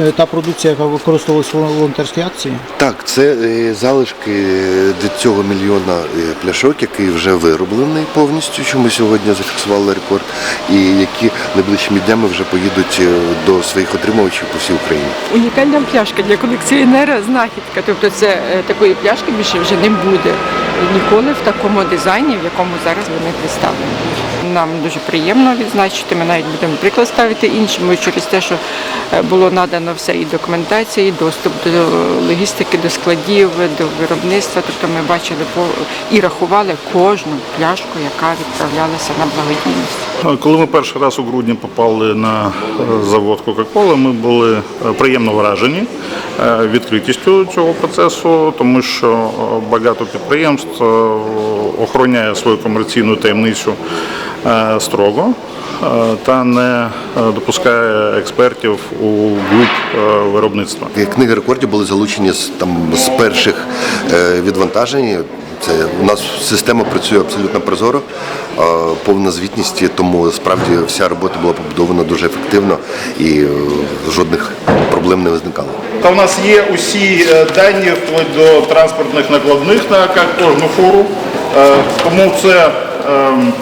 е, та продукція, яка використовувалася в волонтерській акції? Так, це е, залишки до цього мільйона е, пляшок, який вже вироблений повністю, що ми сьогодні зафіксували рекорд, і які найближчими днями вже поїдуть е, до своїх отримувачів по всій Україні. Унікальна пляшка для колекціонера знахідка. Тобто це е, такої пляшки більше вже не буде ніколи в такому дизайні, в якому зараз вони представлені. Нам дуже приємно відзначити. Ми навіть будемо приклад ставити іншим через те, що е, було надано все і документація, і доступ до логістики, до складів, до виробництва. Тобто ми бачили і рахували кожну пляшку, яка відправлялася на благодійність. Коли ми перший раз у грудні попали на е, завод Кока-Кола, ми були е, приємно вражені е, відкритістю цього процесу, тому що багато підприємств охороняє свою комерційну таємницю строго та не допускає експертів у е, виробництва. Книги рекордів були залучені з там з перших відвантажень. Це у нас система працює абсолютно прозоро, повна звітність, тому справді вся робота була побудована дуже ефективно і е, жодних проблем не виникало. Та в нас є усі е, дані вплоть до транспортних накладних на кожну фуру. Е, Тому це, ем,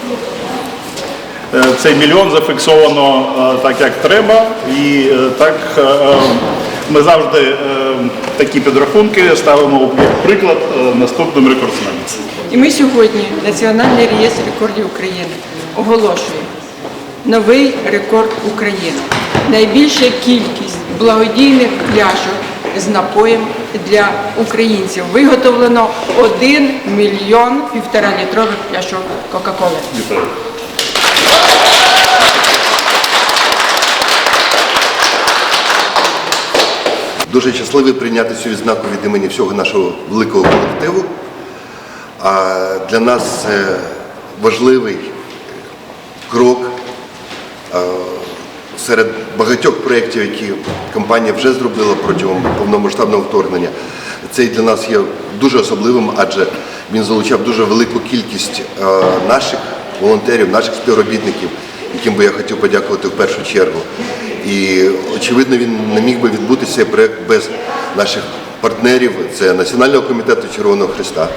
цей мільйон зафіксовано так, як треба. І так е, е, ми завжди е, такі підрахунки ставимо як приклад е, наступним рекордсменам. І ми сьогодні, Національний реєстр рекордів України, оголошує новий рекорд України. Найбільша кількість благодійних пляшок з напоєм для українців. Виготовлено 1 мільйон півтора літрових пляшок Кока-Коли. Дуже щасливий прийняти цю відзнаку від імені всього нашого великого колективу. А для нас це важливий крок е, серед багатьох проєктів, які компанія вже зробила протягом повномасштабного вторгнення. Цей для нас є дуже особливим, адже він залучав дуже велику кількість е, наших волонтерів, наших співробітників, яким би я хотів подякувати в першу чергу. І очевидно, він не міг би відбутися цей проєкт без наших партнерів. Це Національного комітету Червоного Христа,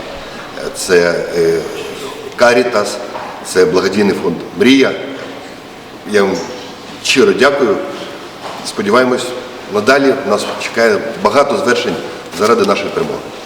це е, Карітас, це благодійний фонд Мрія. Я вам щиро дякую. Сподіваємось, надалі нас чекає багато звершень заради нашої перемоги.